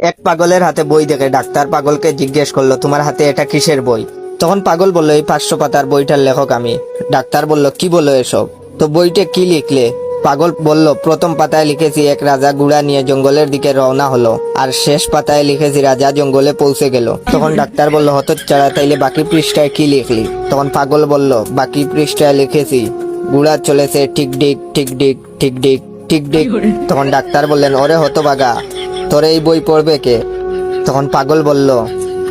এক পাগলের হাতে বই দেখে ডাক্তার পাগলকে জিজ্ঞেস করল, তোমার হাতে এটা কিসের বই? তখন পাগল বলল, এই পাঁচশো পাতার বইটার লেখক আমি। ডাক্তার বলল, কি বলো এসব? তো বইটা কি লিখলে? পাগল বলল, প্রথম পাতায় লিখেছি এক রাজা গুড়া নিয়ে জঙ্গলের দিকে রওনা হলো, আর শেষ পাতায় লিখেছি রাজা জঙ্গলে পৌঁছে গেল। তখন ডাক্তার বলল হত চাড়া তাইলে বাকি পৃষ্ঠায় কি লিখলি? তখন পাগল বলল, বাকি পৃষ্ঠায় লিখেছি, গুড়া চলেছে ঠিক ডিক ঠিক ডিক ঠিক ডিক ঠিক ডিক তখন ডাক্তার বললেন, ওরে হতবাগা তোর এই বই পড়বে কে? তখন পাগল বলল,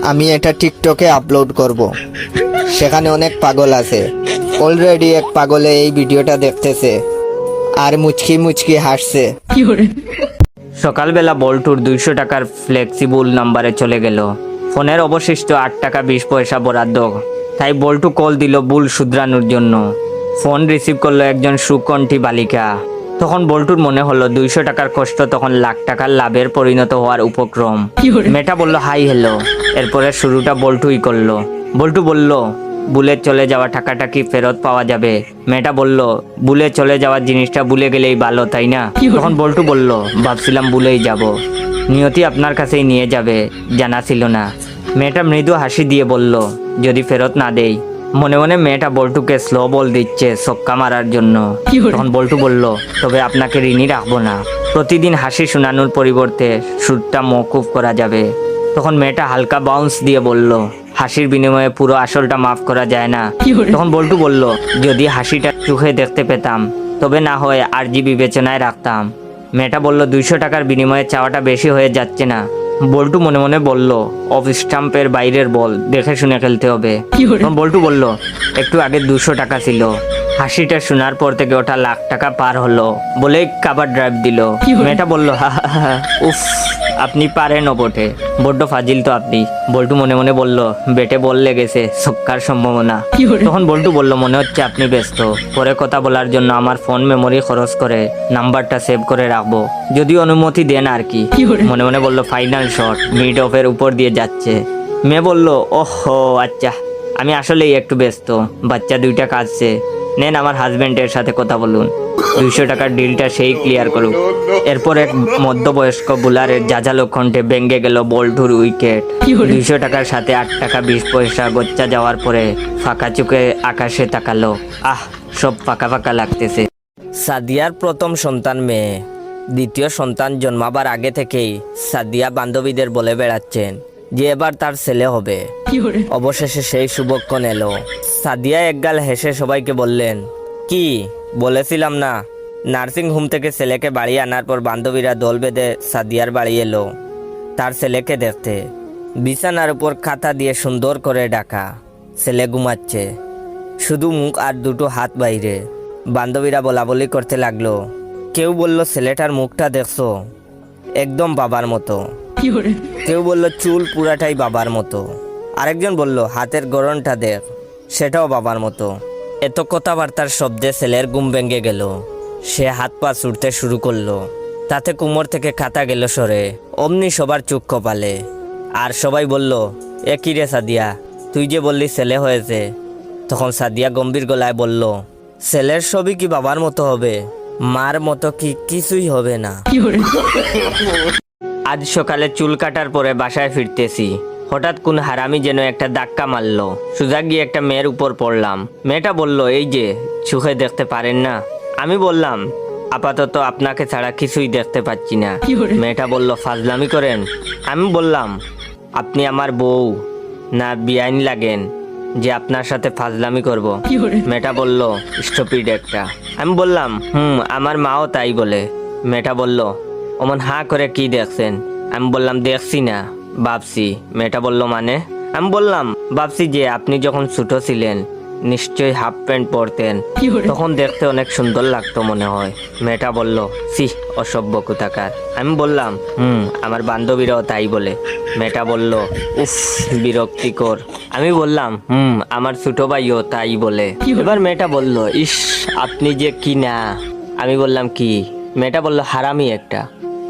আমি এটা টিকটকে আপলোড করব। সেখানে অনেক পাগল আছে। অলরেডি এক পাগলে এই ভিডিওটা দেখতেছে। আর মুচকি মুচকি হাসছে। সকালবেলা বল্টুর দুইশো টাকার ফ্লেক্সিবল নাম্বারে চলে গেল। ফোনের অবশিষ্ট আট টাকা বিশ পয়সা বরাদ্দ। তাই বল্টু কল দিল বুল শুধরানোর জন্য। ফোন রিসিভ করল একজন সুকণ্ঠী বালিকা। তখন বল্টুর মনে হলো দুইশো টাকার কষ্ট তখন লাখ টাকার লাভের পরিণত হওয়ার উপক্রম। মেয়েটা বলল হাই হ্যালো এরপরে শুরুটা বল্টুই করল। বল্টু বলল বুলেট চলে যাওয়া টাকাটা কি ফেরত পাওয়া যাবে? মেয়েটা বলল বুলে চলে যাওয়ার জিনিসটা ভুলে গেলেই ভালো তাই না? তখন বল্টু বলল ভাবছিলাম বুলেই যাব। নিয়তি আপনার কাছেই নিয়ে যাবে জানা ছিল না। মেয়েটা মৃদু হাসি দিয়ে বলল যদি ফেরত না দেই মনে মনে মেয়েটা বল্টুকে স্লো বল দিচ্ছে সক্কা মারার জন্য। তখন বল্টু বলল তবে আপনাকে ঋণই রাখব না। প্রতিদিন হাসি শোনানোর পরিবর্তে সুরটা মৌকুফ করা যাবে। তখন মেয়েটা হালকা বাউন্স দিয়ে বলল হাসির বিনিময়ে পুরো আসলটা মাফ করা যায় না। তখন বল্টু বলল যদি হাসিটা চোখে দেখতে পেতাম তবে না হয় আর জি বিবেচনায় রাখতাম। মেয়েটা বলল দুইশো টাকার বিনিময়ে চাওয়াটা বেশি হয়ে যাচ্ছে না। বল্টু মনে মনে বলল অফ স্টাম্পের বাইরের বল দেখে শুনে খেলতে হবে। বল্টু বলল একটু আগে দুশো টাকা ছিল। হাসিটা শোনার পর থেকে ওটা লাখ টাকা পার হলো বলেই কাবার ড্রাইভ দিল। মেয়েটা বলল উফ আপনি পারেন বটে বড্ড ফাজিল তো আপনি। বল্টু মনে মনে বলল বেটে বল লেগেছে সক্কার সম্ভাবনা। তখন বল্টু বলল মনে হচ্ছে আপনি ব্যস্ত। পরে কথা বলার জন্য আমার ফোন মেমোরি খরচ করে নাম্বারটা সেভ করে রাখব। যদি অনুমতি দেন আর কি। মনে মনে বলল ফাইনাল শট মিড অফের উপর দিয়ে যাচ্ছে। মেয়ে বলল ওহো আচ্ছা। আমি আসলেই একটু ব্যস্ত। বাচ্চা দুইটা কাজছে নেন আমার হাজবেন্ডের সাথে কথা বলুন। দুইশো টাকার ডিলটা সেই ক্লিয়ার করুক। এরপর এক মধ্যবয়স্ক বোলারের জাজালো কণ্ঠে ভেঙে গেল বল্টুর উইকেট। দুইশো টাকার সাথে আট টাকা বিশ পয়সা গচ্চা যাওয়ার পরে ফাঁকা চোখে আকাশে তাকালো। আহ সব ফাঁকা ফাঁকা লাগতেছে। সাদিয়ার প্রথম সন্তান মেয়ে। দ্বিতীয় সন্তান জন্মাবার আগে থেকেই সাদিয়া বান্ধবীদের বলে বেড়াচ্ছেন। যে এবার তার ছেলে হবে। অবশেষে সেই শুভক্ষণ এলো। সাদিয়া একগাল হেসে সবাইকে বললেন কি? বলেছিলাম না। নার্সিং হোম থেকে ছেলেকে বাড়ি আনার পর বান্ধবীরা দল বেঁধে সাদিয়ার বাড়ি এলো। তার ছেলেকে দেখতে। বিছানার উপর খাতা দিয়ে সুন্দর করে ডাকা। ছেলে ঘুমাচ্ছে। শুধু মুখ আর দুটো হাত বাইরে। বান্ধবীরা বলা বলি করতে লাগল। কেউ বলল ছেলেটার মুখটা দেখছ? একদম বাবার মতো। কেউ বলল চুল পুরাটাই বাবার মতো। আরেকজন বলল হাতের গড়নটা দেখ সেটাও বাবার মতো। এত কথাবার্তার শব্দে ছেলের ঘুম ভেঙে গেল। সে হাত পা ছুটতে শুরু করল। তাতে কুমোর থেকে খাতা গেল সরে। অমনি সবার চোখ কপালে। আর সবাই বলল এ কি রে সাদিয়া? তুই যে বললি ছেলে হয়েছে। তখন সাদিয়া গম্ভীর গলায় বলল ছেলের সবই কি বাবার মতো হবে? মার মতো কি কিছুই হবে না। আজ সকালে চুল কাটার পরে বাসায় ফিরতেছি। হঠাৎ কোন হারামি যেন একটা ধাক্কা মারলো। সুজা গিয়ে একটা মেয়ের উপর পড়লাম। মেয়েটা বলল এই যে চোখে দেখতে পারেন না? আমি বললাম আপাতত আপনাকে ছাড়া কিছুই দেখতে পাচ্ছি না। মেয়েটা বলল ফাজলামি করেন। আমি বললাম আপনি আমার বউ। না বিআইন লাগেন যে আপনার সাথে ফাজলামি করব। মেয়েটা বলল স্টপিড একটা। আমি বললাম হুম আমার মাও তাই বলে। মেয়েটা বলল অমন হাঁ করে কি দেখছেন? আমি বললাম দেখছি না ভাবছি। মেয়েটা বলল মানে? আমি বললাম ভাবছি যে আপনি যখন ছোট ছিলেন নিশ্চয়ই হাফ প্যান্ট পরতেন। তখন দেখতে অনেক সুন্দর লাগতো মনে হয়। মেয়েটা বলল সি অসভ্য কোথাকার। আমি বললাম হুম আমার বান্ধবীরাও তাই বলে। মেয়েটা বলল উফ বিরক্তিকর। আমি বললাম হুম আমার ছোট ভাইও তাই বলে। এবার মেয়েটা বলল ইস আপনি যে কি না? আমি বললাম কি? মেয়েটা বলল হারামি একটা।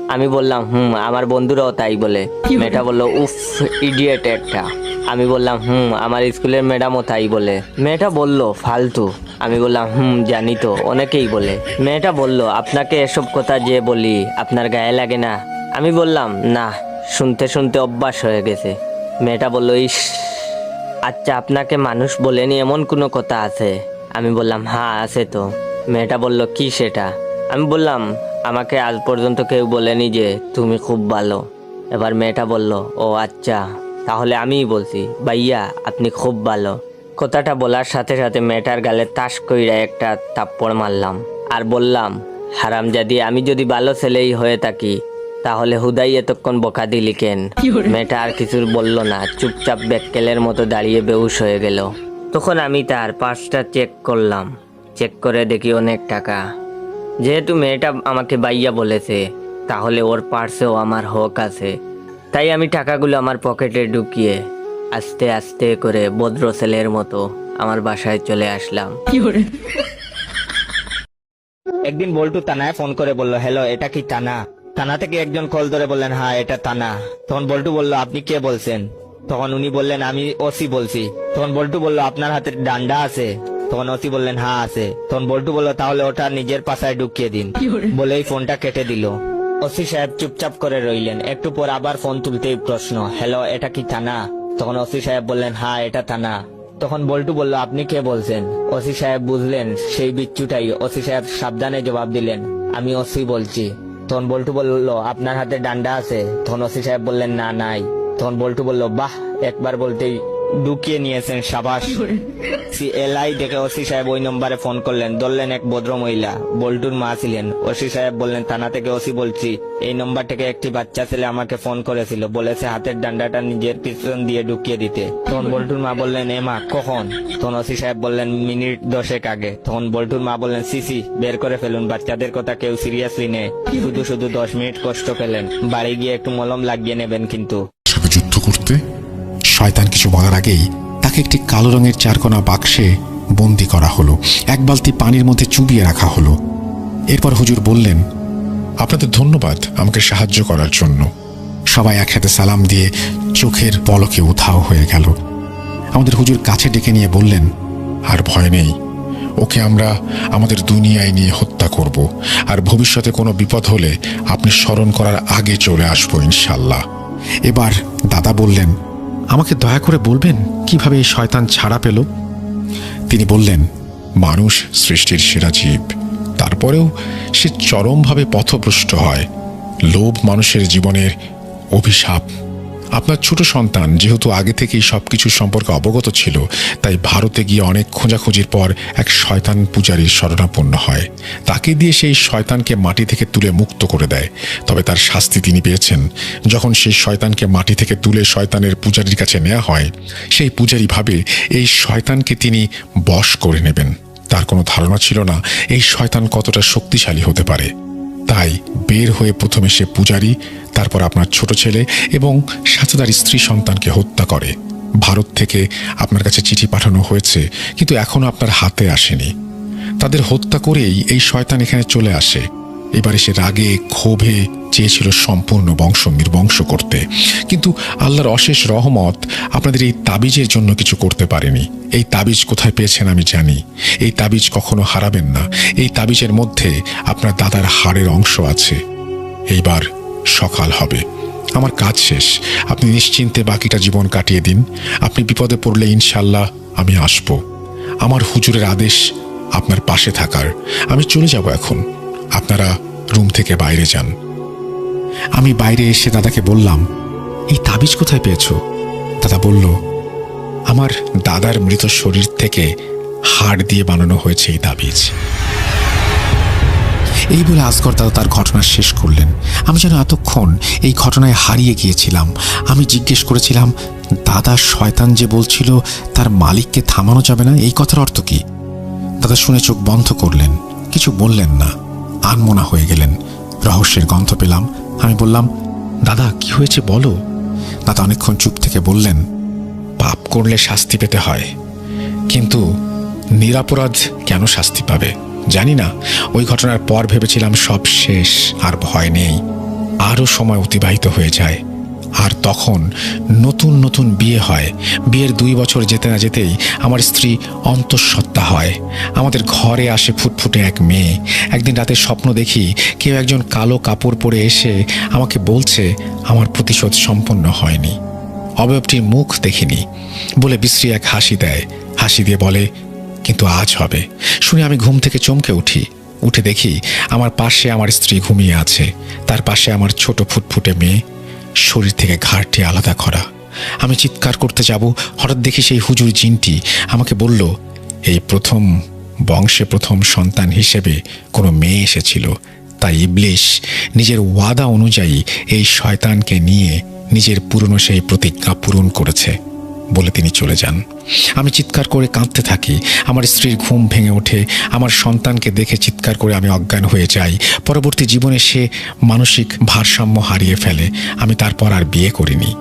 আমি বললাম, হুম, আমার বন্ধুরাও তাই বলে। মেয়েটা বলল, উফ ইডিয়েট একটা। আমি বললাম, হুম, আমার স্কুলের ম্যাডামও তাই বলে। মেয়েটা বলল, ফালতু। আমি বললাম, হুম, জানি তো, অনেকেই বলে। মেয়েটা বলল, আপনাকে এসব কথা যে বলি, আপনার গায়ে লাগে না? আমি বললাম, না, শুনতে শুনতে অভ্যাস হয়ে গেছে। মেয়েটা বলল, ইস আচ্ছা আপনাকে মানুষ বলেনি এমন কোনো কথা আছে? আমি বললাম হ্যাঁ আছে তো। মেয়েটা বলল, কি সেটা? আমি বললাম আমাকে আজ পর্যন্ত কেউ বলেনি যে তুমি খুব ভালো। এবার মেয়েটা বলল ও আচ্ছা তাহলে আমিই বলছি ভাইয়া আপনি খুব ভালো। কথাটা বলার সাথে সাথে মেয়েটার গালে তাস কইরা একটা তাপ্পড় মারলাম। আর বললাম হারামজাদি আমি যদি ভালো ছেলেই হয়ে থাকি তাহলে হুদাই এতক্ষণ বকা দিলি কেন? মেয়েটা আর কিছু বলল না চুপচাপ ব্যাককেলের মতো দাঁড়িয়ে বেউস হয়ে গেল। তখন আমি তার পার্সটা চেক করলাম। চেক করে দেখি অনেক টাকা। যেহেতু মেয়েটা আমাকে বাইয়া বলেছে তাহলে ওর পার্সেও আমার হক আছে। তাই আমি টাকাগুলো আমার পকেটে ঢুকিয়ে আস্তে আস্তে করে ভদ্র ছেলের মতো আমার বাসায় চলে আসলাম। একদিন বল্টু তানায় ফোন করে বলল হ্যালো এটা কি তানা? থানা থেকে একজন কল ধরে বললেন হ্যাঁ এটা থানা তখন বল্টু বলল আপনি কে বলছেন? তখন উনি বললেন আমি ওসি বলছি। তখন বল্টু বলল আপনার হাতে ডান্ডা আছে। তখন ওসি বললেন হ্যাঁ আছে। তখন বল্টু বলল তাহলে ওটা নিজের পাশায় ঢুকিয়ে দিন। বলেই ফোনটা কেটে দিল। ওসি সাহেব চুপচাপ করে রইলেন। একটু পর আবার ফোন তুলতেই প্রশ্ন হ্যালো এটা কি থানা? তখন ওসি সাহেব বললেন হ্যাঁ এটা থানা। তখন বল্টু বলল আপনি কে বলছেন? ওসি সাহেব বুঝলেন সেই বিচ্ছুটাই ওসি সাহেব সাবধানে জবাব দিলেন আমি ওসি বলছি। তখন বল্টু বলল আপনার হাতে ডান্ডা আছে? তখন ওসি সাহেব বললেন না নাই। তখন বল্টু বলল বাহ! একবার বলতেই ঢুকিয়ে নিয়েছেন সাবাস। এলাই দেখে ওসি সাহেব ওই নম্বরে ফোন করলেন। ধরলেন এক ভদ্র মহিলা। বল্টুর মা ছিলেন। ওসি সাহেব বললেন থানা থেকে ওসি বলছি। এই নম্বর থেকে একটি বাচ্চা ছেলে আমাকে ফোন করেছিল। বলেছে হাতের ডান্ডাটা নিজের পিছন দিয়ে ঢুকিয়ে দিতে। তখন বল্টুর মা বললেন এ মা কখন? তখন ওসি সাহেব বললেন মিনিট দশেক আগে। তখন বল্টুর মা বললেন সিসি বের করে ফেলুন। বাচ্চাদের কথা কেউ সিরিয়াসলি নেই শুধু শুধু দশ মিনিট কষ্ট পেলেন। বাড়ি গিয়ে একটু মলম লাগিয়ে নেবেন কিন্তু। যুদ্ধ করতে? শয়তান কিছু বলার আগেই তাকে একটি কালো রঙের চারকোনা বাক্সে বন্দি করা হলো। এক বালতি পানির মধ্যে চুবিয়ে রাখা হলো। এরপর হুজুর বললেন, আপনাদের ধন্যবাদ আমাকে সাহায্য করার জন্য। সবাই একসাথে সালাম দিয়ে চোখের পলকে উধাও হয়ে গেল। আমাদের হুজুর কাছে ডেকে নিয়ে বললেন, আর ভয় নেই। ওকে আমরা আমাদের দুনিয়ায় নিয়ে হত্যা করব। আর ভবিষ্যতে কোনো বিপদ হলে আপনি স্মরণ করার আগে চলে আসব ইনশাল্লাহ। এবার দাদা বললেন আমাকে দয়া করে বলবেন কীভাবে এই শয়তান ছাড়া পেল? তিনি বললেন, মানুষ সৃষ্টির সেরা জীব। তারপরেও সে চরমভাবে পথভ্রষ্ট হয়। লোভ মানুষের জীবনের অভিশাপ আপনার ছোট সন্তান যেহেতু আগে থেকেই সবকিছু সম্পর্কে অবগত ছিল, তাই ভারতে গিয়ে অনেক খোঁজাখুঁজির পর এক শয়তান পূজারীর শরণাপন্ন হয়। তাকে দিয়ে সেই শয়তানকে মাটি থেকে তুলে মুক্ত করে দেয়। তবে তার শাস্তি তিনি পেয়েছেন। যখন সেই শয়তানকে মাটি থেকে তুলে শয়তানের পূজারীর কাছে নেওয়া হয়, সেই পূজারী ভাবে এই শয়তানকে তিনি বশ করে নেবেন। তার কোনো ধারণা ছিল না এই শয়তান কতটা শক্তিশালী হতে পারে। তাই বের হয়ে প্রথমে সে পূজারী, তারপর আপনার ছোট ছেলে এবং সাথে তার স্ত্রী সন্তানকে হত্যা করে। ভারত থেকে আপনার কাছে চিঠি পাঠানো হয়েছে, কিন্তু এখনও আপনার হাতে আসেনি। তাদের হত্যা করেই এই শয়তান এখানে চলে আসে। এবারে সে রাগে, ক্ষোভে চেয়েছিল সম্পূর্ণ বংশ নির্বংশ করতে। কিন্তু আল্লাহর অশেষ রহমত আপনাদের এই তাবিজের জন্য কিছু করতে পারেনি। এই তাবিজ কোথায় পেয়েছেন আমি জানি। এই তাবিজ কখনো হারাবেন না। এই তাবিজের মধ্যে আপনার দাদার হাড়ের অংশ আছে। এইবার সকাল হবে। আমার কাজ শেষ। আপনি নিশ্চিন্তে বাকিটা জীবন কাটিয়ে দিন। আপনি বিপদে পড়লে ইনশাল্লাহ আমি আসব। আমার হুজুরের আদেশ আপনার পাশে থাকার। আমি চলে যাব এখন। আপনারা রুম থেকে বাইরে যান। আমি বাইরে এসে দাদাকে বললাম, এই তাবিজ কোথায় পেয়েছ? দাদা বলল, আমার দাদার মৃত শরীর থেকে হাড় দিয়ে বানানো হয়েছে এই তাবিজ। এই বলে আসগর দাদা তার ঘটনা শেষ করলেন। আমি যেন এতক্ষণ এই ঘটনায় হারিয়ে গিয়েছিলাম। আমি জিজ্ঞেস করেছিলাম, দাদা শয়তান যে বলছিল তার মালিককে থামানো যাবে না, এই কথার অর্থ কি? দাদা শুনে চোখ বন্ধ করলেন, কিছু বললেন না। আনমনা হয়ে গেলেন। রহস্যের গন্ধ পেলাম। আমি বললাম, দাদা, কি হয়েছে বলো? দাদা অনেকক্ষণ চুপ থেকে বললেন, পাপ করলে শাস্তি পেতে হয়। কিন্তু নিরাপরাধ কেন শাস্তি পাবে? জানি না। ওই ঘটনার পর ভেবেছিলাম সব শেষ, আর ভয় নেই। আরও সময় অতিবাহিত হয়ে যায়। আর তখন নতুন নতুন বিয়ে হয়। বিয়ের দুই বছর যেতে না যেতেই আমার স্ত্রী অন্তঃসত্ত্বা হয়। আমাদের ঘরে আসে ফুটফুটে এক মেয়ে। একদিন রাতে স্বপ্ন দেখি কেউ একজন কালো কাপড় পরে এসে আমাকে বলছে আমার প্রতিশোধ সম্পন্ন হয়নি। অবয়বটির মুখ দেখিনি। বলে বিশ্রী এক হাসি দেয়। হাসি দিয়ে বলে, কিন্তু আজ হবে। শুনে আমি ঘুম থেকে চমকে উঠি। উঠে দেখি আমার পাশে আমার স্ত্রী ঘুমিয়ে আছে। তার পাশে আমার ছোট ফুটফুটে মেয়ে। শরীর থেকে ঘাড়টি আলাদা করা। আমি চিৎকার করতে যাব। হঠাৎ দেখি সেই হুজুর জিনটি আমাকে বলল এই প্রথম বংশে প্রথম সন্তান হিসেবে কোনো মেয়ে এসেছিল। তাই ইবলিশ নিজের ওয়াদা অনুযায়ী এই শয়তানকে নিয়ে নিজের পুরনো সেই প্রতিজ্ঞা পূরণ করেছে বলে তিনি চলে যান। আমি চিৎকার করে কাঁদতে থাকি, আমার স্ত্রীর ঘুম ভেঙে ওঠে, আমার সন্তানকে দেখে চিৎকার করে আমি অজ্ঞান হয়ে যাই। পরবর্তী জীবনে সে মানসিক ভারসাম্য হারিয়ে ফেলে, আমি তারপর আর বিয়ে করিনি।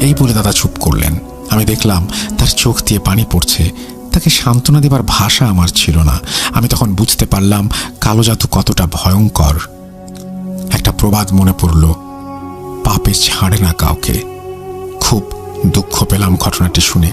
এই বলে দাদা চুপ করলেন। আমি দেখলাম তার চোখ দিয়ে পানি পড়ছে। তাকে সান্ত্বনা দেবার ভাষা আমার ছিল না। আমি তখন বুঝতে পারলাম কালো জাদু কতটা ভয়ঙ্কর। একটা প্রবাদ মনে পড়ল, পাপে ছাড়ে না কাউকে। খুব দুঃখ পেলাম ঘটনাটি শুনে।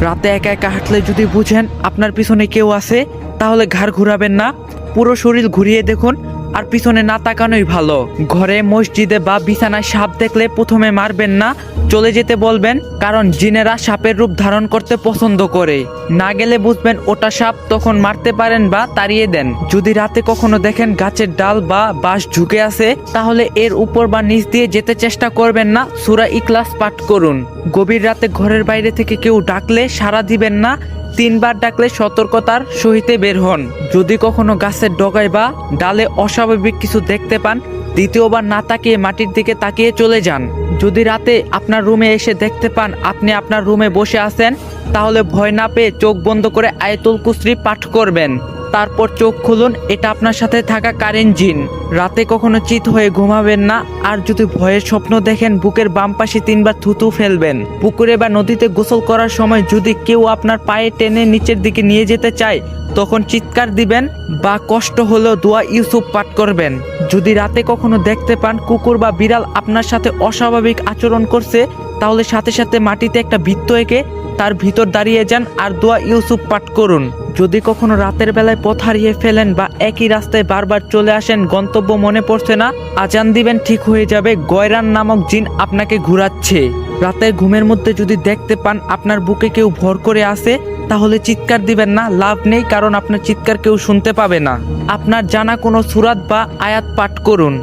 রাতে একা একা হাঁটলে যদি বুঝেন আপনার পিছনে কেউ আছে, তাহলে ঘাড় ঘুরাবেন না। পুরো শরীর ঘুরিয়ে দেখুন আর পিছনে না তাকানোই ভালো। ঘরে, মসজিদে বা বিছানায় সাপ দেখলে প্রথমে মারবেন না, চলে যেতে বলবেন, কারণ জিনেরা সাপের রূপ ধারণ করতে পছন্দ করে। না গেলে বুঝবেন ওটা সাপ, তখন মারতে পারেন বা তাড়িয়ে দেন। যদি রাতে কখনো দেখেন গাছের ডাল বা বাঁশ ঝুঁকে আছে, তাহলে এর উপর বা নিচ দিয়ে যেতে চেষ্টা করবেন না, সুরা ইকলাস পাঠ করুন। গভীর রাতে ঘরের বাইরে থেকে কেউ ডাকলে সাড়া দিবেন না তিনবার ডাকলে সতর্কতার সহিতে বের হন। যদি কখনো গাছের ডগায় বা ডালে অস্বাভাবিক কিছু দেখতে পান, দ্বিতীয়বার না তাকিয়ে মাটির দিকে তাকিয়ে চলে যান। যদি রাতে আপনার রুমে এসে দেখতে পান আপনি আপনার রুমে বসে আছেন, তাহলে ভয় না পেয়ে চোখ বন্ধ করে আয়তুল কুসরি পাঠ করবেন। তারপর চোখ খুলুন, এটা আপনার সাথে থাকা কারেন্ট জিন। রাতে কখনো চিত হয়ে ঘুমাবেন না, আর যদি ভয়ের স্বপ্ন দেখেন, বুকের বাম পাশে তিনবার থুতু ফেলবেন। পুকুরে বা নদীতে গোসল করার সময় যদি কেউ আপনার পায়ে টেনে নিচের দিকে নিয়ে যেতে চায়, তখন চিৎকার দিবেন বা কষ্ট হলেও দোয়া ইউসুফ পাঠ করবেন। যদি রাতে কখনো দেখতে পান, কুকুর বা বিড়াল আপনার সাথে অস্বাভাবিক আচরণ করছে তাহলে সাথে সাথে মাটিতে একটা বৃত্ত এঁকে তার ভিতর দাঁড়িয়ে যান আর দোয়া ইউসুফ পাঠ করুন। যদি কখনো রাতের বেলায় পথ হারিয়ে ফেলেন বা একই রাস্তায় বারবার চলে আসেন, গন্তব্য মনে পড়ছে না। আজান দিবেন, ঠিক হয়ে যাবে। গয়রান নামক জিন আপনাকে ঘুরাচ্ছে। রাতের ঘুমের মধ্যে যদি দেখতে পান আপনার বুকে কেউ ভর করে আসে তাহলে চিৎকার দিবেন না। লাভ নেই, কারণ আপনার চিৎকার কেউ শুনতে পাবে না। আপনার জানা কোনো সুরাত বা আয়াত পাঠ করুন।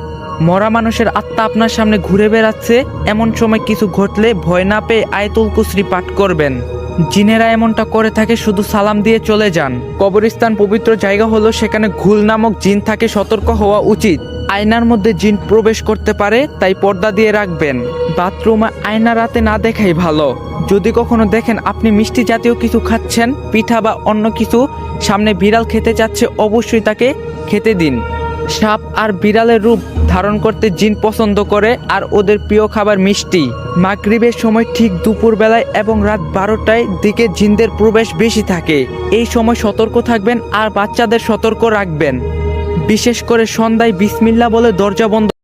মরা মানুষের আত্মা আপনার সামনে ঘুরে বেড়াচ্ছে, এমন সময় কিছু ঘটলে ভয় না পেয়ে আয়তুল কুসরি পাঠ করবেন। জিনেরা এমনটা করে থাকে, শুধু সালাম দিয়ে চলে যান। কবরস্থান পবিত্র জায়গা হলো, সেখানে ঘুল নামক জিন থাকে, সতর্ক হওয়া উচিত। আয়নার মধ্যে জিন প্রবেশ করতে পারে, তাই পর্দা দিয়ে রাখবেন। বাথরুমে আয়না রাতে না দেখাই ভালো। যদি কখনো দেখেন আপনি মিষ্টি জাতীয় কিছু খাচ্ছেন, পিঠা বা অন্য কিছু, সামনে বিড়াল খেতে যাচ্ছে, অবশ্যই তাকে খেতে দিন। সাপ আর বিড়ালের রূপ ধারণ করতে জিন পছন্দ করে আর ওদের প্রিয় খাবার মিষ্টি। মাগরিবের সময় ঠিক দুপুর বেলায় এবং রাত বারোটায় দিকে জিনদের প্রবেশ বেশি থাকে। এই সময় সতর্ক থাকবেন আর বাচ্চাদের সতর্ক রাখবেন। বিশেষ করে সন্ধ্যায় বিসমিল্লা বলে দরজা বন্ধ